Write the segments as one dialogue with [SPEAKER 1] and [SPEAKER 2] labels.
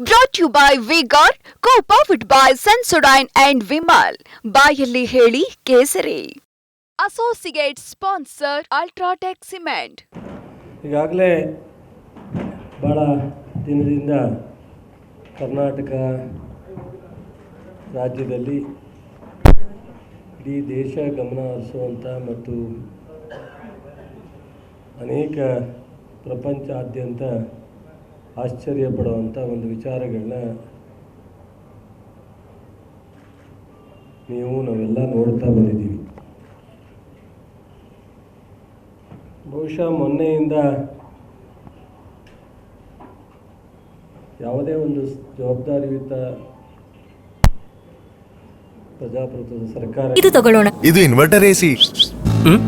[SPEAKER 1] Brought you by Vigor co powered by Sensodyne and Vimal ಬಾಯಲ್ಲಿ ಹೇಳಿ ಕೇಸರಿ. Associate sponsor UltraTech cement
[SPEAKER 2] ಈಗಾಗಲೇ ಭಾಳ ದಿನದಿಂದ ಕರ್ನಾಟಕ ರಾಜ್ಯದಲ್ಲಿ ಇಡೀ ದೇಶ ಗಮನ ಹರಿಸುವಂಥ ಮತ್ತು ಅನೇಕ ಪ್ರಪಂಚಾದ್ಯಂತ ಆಶ್ಚರ್ಯ ಪಡುವಂಥ ಒಂದು ವಿಚಾರಗಳನ್ನ ನೀವು ನಾವೆಲ್ಲ ನೋಡ್ತಾ ಬಂದಿದ್ದೀವಿ. ಬಹುಶಃ ಮೊನ್ನೆಯಿಂದ ಯಾವುದೇ ಒಂದು ಜವಾಬ್ದಾರಿಯುತ ಪ್ರಜಾಪ್ರಭುತ್ವದ ಸರ್ಕಾರ
[SPEAKER 3] ಇದು ತಗೊಳ್ಳೋಣ.
[SPEAKER 4] ಇದು ಇನ್ವರ್ಟರ್ ಎಸಿ
[SPEAKER 5] ಹ್ಮ್?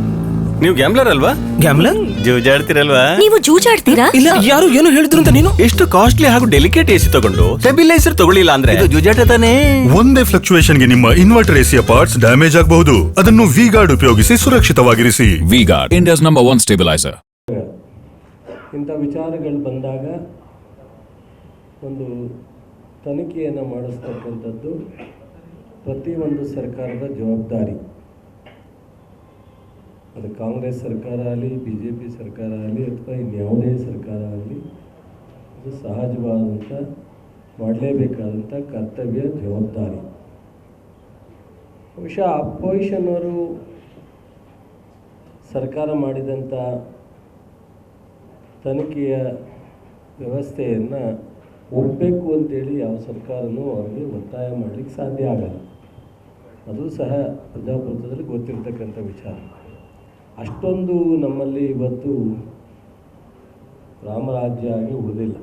[SPEAKER 5] ನೀವು ಗ್ಯಾಮ್ಲರ್ ಅಲ್ವಾ?
[SPEAKER 6] ಗ್ಯಾಮ್ಲರ್
[SPEAKER 5] ಜೂಜಾಡ್ತಿರಲ್ವಾ?
[SPEAKER 3] ನೀವು ಜೂಜಾಡ್ತೀರಾ?
[SPEAKER 6] ಇಲ್ಲ ಯಾರು ಏನು ಹೇಳಿದ್ರು ಅಂತ ನೀನು?
[SPEAKER 5] ಎಷ್ಟು ಕಾಸ್ಟ್ಲಿ ಹಾಗೂ ಡೆಲಿಕೇಟ್ ಎಸಿ ತಗೊಂಡು ಸ್ಟೆಬಿಲೈಸರ್ ತಗೊಳ್ಳಿಲ್ಲ ಅಂದ್ರೆ? ಇದು ಜೂಜಾಟ ತಾನೇ?
[SPEAKER 4] ಒಂದೇ ಫ್ಲಕ್ಚುಯೇಷನ್ಗೆ ನಿಮ್ಮ ಇನ್ವರ್ಟರ್ ಎಸಿಯ ಪಾರ್ಟ್ಸ್ ಡ್ಯಾಮೇಜ್ ಆಗಬಹುದು. ಅದನ್ನು ವಿ ಗಾರ್ಡ್ ಉಪಯೋಗಿಸಿ ಸುರಕ್ಷಿತವಾಗಿರಿಸಿ.
[SPEAKER 7] V-Guard, India's number one stabilizer.
[SPEAKER 2] ಇಂಥ ವಿಚಾರಗಳು ಬಂದಾಗ ಒಂದು ತನಿಖೆಯನ್ನು ಮಾಡಿಸ್ತಕ್ಕಂಥದ್ದು ಪ್ರತಿಯೊಂದು ಸರ್ಕಾರದ ಜವಾಬ್ದಾರಿ. ಅದು ಕಾಂಗ್ರೆಸ್ ಸರ್ಕಾರ ಆಗಲಿ ಬಿ ಜೆ ಪಿ ಸರ್ಕಾರ ಆಗಲಿ, ಅಥವಾ ಇನ್ಯಾವುದೇ ಸರ್ಕಾರ ಆಗಲಿ, ಇದು ಸಹಜವಾದಂಥ, ಮಾಡಲೇಬೇಕಾದಂಥ ಕರ್ತವ್ಯ, ಜವಾಬ್ದಾರಿ. ಬಹುಶಃ ಅಪೋಸಿಷನ್ ಅವರು ಸರ್ಕಾರ ಮಾಡಿದಂಥ ತನಿಖೆಯ ವ್ಯವಸ್ಥೆಯನ್ನು ಒಪ್ಪಬೇಕು ಅಂತೇಳಿ ಯಾವ ಸರ್ಕಾರನೂ ಅವರಿಗೆ ಒತ್ತಾಯ ಮಾಡಲಿಕ್ಕೆ ಸಾಧ್ಯ ಆಗಲ್ಲ. ಅದು ಸಹ ಪ್ರಜಾಪ್ರಭುತ್ವದಲ್ಲಿ ಗೊತ್ತಿರತಕ್ಕಂಥ ವಿಚಾರ. ಅಷ್ಟೊಂದು ನಮ್ಮಲ್ಲಿ ಇವತ್ತು ರಾಮರಾಜ್ಯ ಆಗಿ ಉಳಿದಿಲ್ಲ.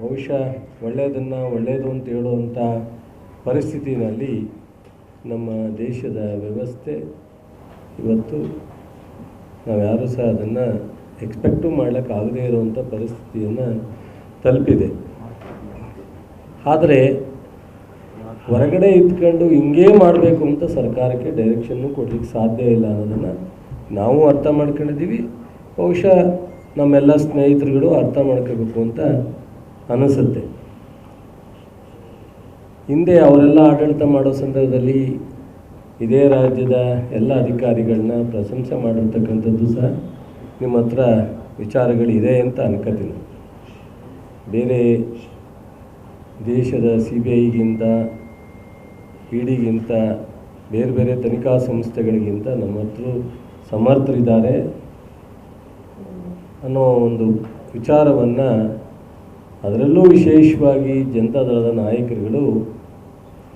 [SPEAKER 2] ಬಹುಶಃ ಒಳ್ಳೆಯದನ್ನು ಒಳ್ಳೆಯದು ಅಂತ ಹೇಳುವಂಥ ಪರಿಸ್ಥಿತಿನಲ್ಲಿ ನಮ್ಮ ದೇಶದ ವ್ಯವಸ್ಥೆ ಇವತ್ತು ನಾವು ಯಾರೂ ಸಹ ಅದನ್ನು ಎಕ್ಸ್ಪೆಕ್ಟು ಮಾಡಲಿಕ್ಕಾಗದೇ ಇರುವಂಥ ಪರಿಸ್ಥಿತಿಯನ್ನು ತಲುಪಿದೆ. ಆದರೆ ಹೊರಗಡೆ ಇಟ್ಕೊಂಡು ಹಿಂಗೇ ಮಾಡಬೇಕು ಅಂತ ಸರ್ಕಾರಕ್ಕೆ ಡೈರೆಕ್ಷನ್ನು ಕೊಡಲಿಕ್ಕೆ ಸಾಧ್ಯ ಇಲ್ಲ ಅನ್ನೋದನ್ನು ನಾವು ಅರ್ಥ ಮಾಡ್ಕೊಂಡಿದ್ದೀವಿ. ಬಹುಶಃ ನಮ್ಮೆಲ್ಲ ಸ್ನೇಹಿತರುಗಳು ಅರ್ಥ ಮಾಡ್ಕೋಬೇಕು ಅಂತ ಅನಿಸುತ್ತೆ. ಹಿಂದೆ ಅವರೆಲ್ಲ ಆಡಳಿತ ಮಾಡೋ ಸಂದರ್ಭದಲ್ಲಿ ಇದೇ ರಾಜ್ಯದ ಎಲ್ಲ ಅಧಿಕಾರಿಗಳನ್ನ ಪ್ರಶಂಸೆ ಮಾಡಿರ್ತಕ್ಕಂಥದ್ದು ಸಹ ನಿಮ್ಮ ಹತ್ರ ವಿಚಾರಗಳಿದೆ ಅಂತ ಅನ್ಕೋತೀನಿ. ಬೇರೆ ದೇಶದ ಸಿ ಬಿ ಐಗಿಂತ ಇ ಡಿಗಿಂತ ಬೇರೆ ಬೇರೆ ತನಿಖಾ ಸಂಸ್ಥೆಗಳಿಗಿಂತ ನಮ್ಮ ಹತ್ರ ಸಮರ್ಥರಿದ್ದಾರೆ ಅನ್ನೋ ಒಂದು ವಿಚಾರವನ್ನು ಅದರಲ್ಲೂ ವಿಶೇಷವಾಗಿ ಜನತಾದಳದ ನಾಯಕರುಗಳು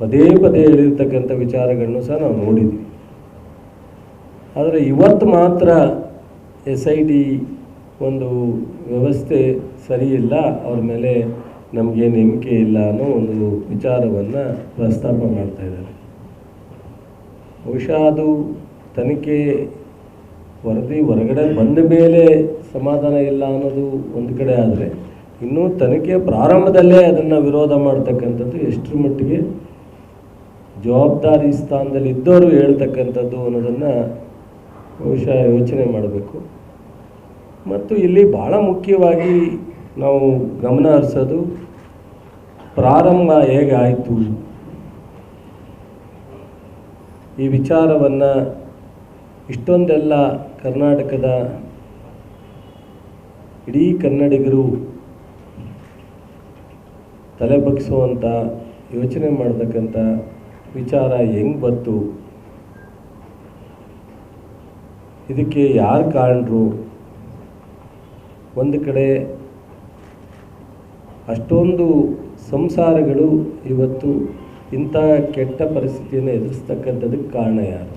[SPEAKER 2] ಪದೇ ಪದೇ ಹೇಳಿರ್ತಕ್ಕಂಥ ವಿಚಾರಗಳನ್ನು ಸಹ ನಾವು ನೋಡಿದ್ವಿ. ಆದರೆ ಇವತ್ತು ಮಾತ್ರ ಎಸ್ ಐ ಡಿ ಒಂದು ವ್ಯವಸ್ಥೆ ಸರಿಯಿಲ್ಲ, ಅವ್ರ ಮೇಲೆ ನಮಗೆ ನಂಬಿಕೆ ಇಲ್ಲ ಅನ್ನೋ ಒಂದು ವಿಚಾರವನ್ನು ಪ್ರಸ್ತಾಪ ಮಾಡ್ತಾ ಇದ್ದಾರೆ. ಬಹುಶಃ ಅದು ತನಿಖೆ ವರದಿ ಹೊರಗಡೆ ಬಂದ ಮೇಲೆ ಸಮಾಧಾನ ಇಲ್ಲ ಅನ್ನೋದು ಒಂದು ಕಡೆ ಆದರೆ, ಇನ್ನೂ ತನಿಖೆ ಪ್ರಾರಂಭದಲ್ಲೇ ಅದನ್ನು ವಿರೋಧ ಮಾಡ್ತಕ್ಕಂಥದ್ದು ಎಷ್ಟರ ಮಟ್ಟಿಗೆ ಜವಾಬ್ದಾರಿ ಸ್ಥಾನದಲ್ಲಿ ಇದ್ದವರು ಹೇಳ್ತಕ್ಕಂಥದ್ದು ಅನ್ನೋದನ್ನು ಬಹುಶಃ ಯೋಚನೆ ಮಾಡಬೇಕು. ಮತ್ತು ಇಲ್ಲಿ ಭಾಳ ಮುಖ್ಯವಾಗಿ ನಾವು ಗಮನ ಹರಿಸೋದು ಪ್ರಾರಂಭ ಹೇಗಾಯಿತು ಈ ವಿಚಾರವನ್ನು ಇಷ್ಟೊಂದೆಲ್ಲ ಕರ್ನಾಟಕದ ಇಡೀ ಕನ್ನಡಿಗರು ತಲೆ ಬಗ್ಗಿಸುವಂಥ ಯೋಚನೆ ಮಾಡತಕ್ಕಂಥ ವಿಚಾರ ಹೆಂಗೆ ಬಂತು? ಇದಕ್ಕೆ ಯಾರು ಕಾರಣರು? ಒಂದು ಕಡೆ ಅಷ್ಟೊಂದು ಸಂಸಾರಗಳು ಇವತ್ತು ಇಂಥ ಕೆಟ್ಟ ಪರಿಸ್ಥಿತಿಯನ್ನು ಎದುರಿಸ್ತಕ್ಕಂಥದಕ್ಕೆ ಕಾರಣ ಯಾರು?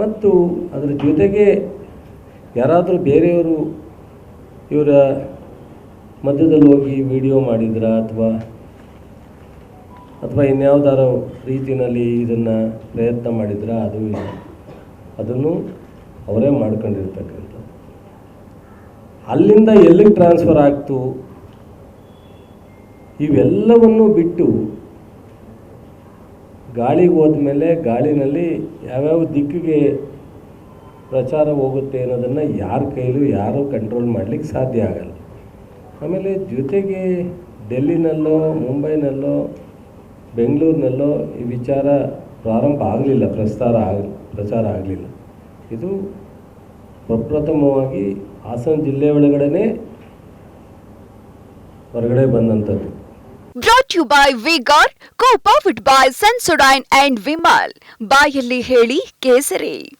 [SPEAKER 2] ಮತ್ತು ಅದರ ಜೊತೆಗೆ ಯಾರಾದರೂ ಬೇರೆಯವರು ಇವರ ಮಧ್ಯದಲ್ಲಿ ಹೋಗಿ ವಿಡಿಯೋ ಮಾಡಿದ್ರಾ ಅಥವಾ ಅಥವಾ ಇನ್ಯಾವುದಾರ ರೀತಿಯಲ್ಲಿ ಇದನ್ನು ಪ್ರಯತ್ನ ಮಾಡಿದ್ರಾ, ಅದು ಇಲ್ಲ. ಅದನ್ನು ಅವರೇ ಮಾಡ್ಕೊಂಡಿರ್ತಕ್ಕಂಥ ಅಲ್ಲಿಂದ ಎಲ್ಲಿಗೆ ಟ್ರಾನ್ಸ್ಫರ್ ಆಗ್ತು? ಇವೆಲ್ಲವನ್ನು ಬಿಟ್ಟು ಗಾಳಿಗೆ ಹೋದ್ಮೇಲೆ ಗಾಳಿನಲ್ಲಿ ಯಾವ್ಯಾವ ದಿಕ್ಕಿಗೆ ಪ್ರಚಾರ ಹೋಗುತ್ತೆ ಅನ್ನೋದನ್ನು ಯಾರ ಕೈಲೂ ಯಾರೂ ಕಂಟ್ರೋಲ್ ಮಾಡಲಿಕ್ಕೆ ಸಾಧ್ಯ ಆಗಲ್ಲ. ಆಮೇಲೆ ಜೊತೆಗೆ ಡೆಲ್ಲಿನಲ್ಲೋ, ಮುಂಬೈನಲ್ಲೋ, ಬೆಂಗಳೂರಿನಲ್ಲೋ ಈ ವಿಚಾರ ಪ್ರಾರಂಭ ಆಗಲಿಲ್ಲ, ಪ್ರಸ್ತಾರ ಆಗ, ಪ್ರಚಾರ ಆಗಲಿಲ್ಲ. ಇದು ಪ್ರಪ್ರಥಮವಾಗಿ ಹಾಸನ ಜಿಲ್ಲೆ ಒಳಗಡೆ ಹೊರಗಡೆ ಬಂದಂಥದ್ದು.
[SPEAKER 1] Brought you by Vigor co by Sensodyne and Vimal ಬಾಯಲ್ಲಿ ಹೇಳಿ ಕೇಸರಿ.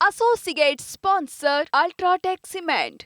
[SPEAKER 1] Associate sponsor UltraTech cement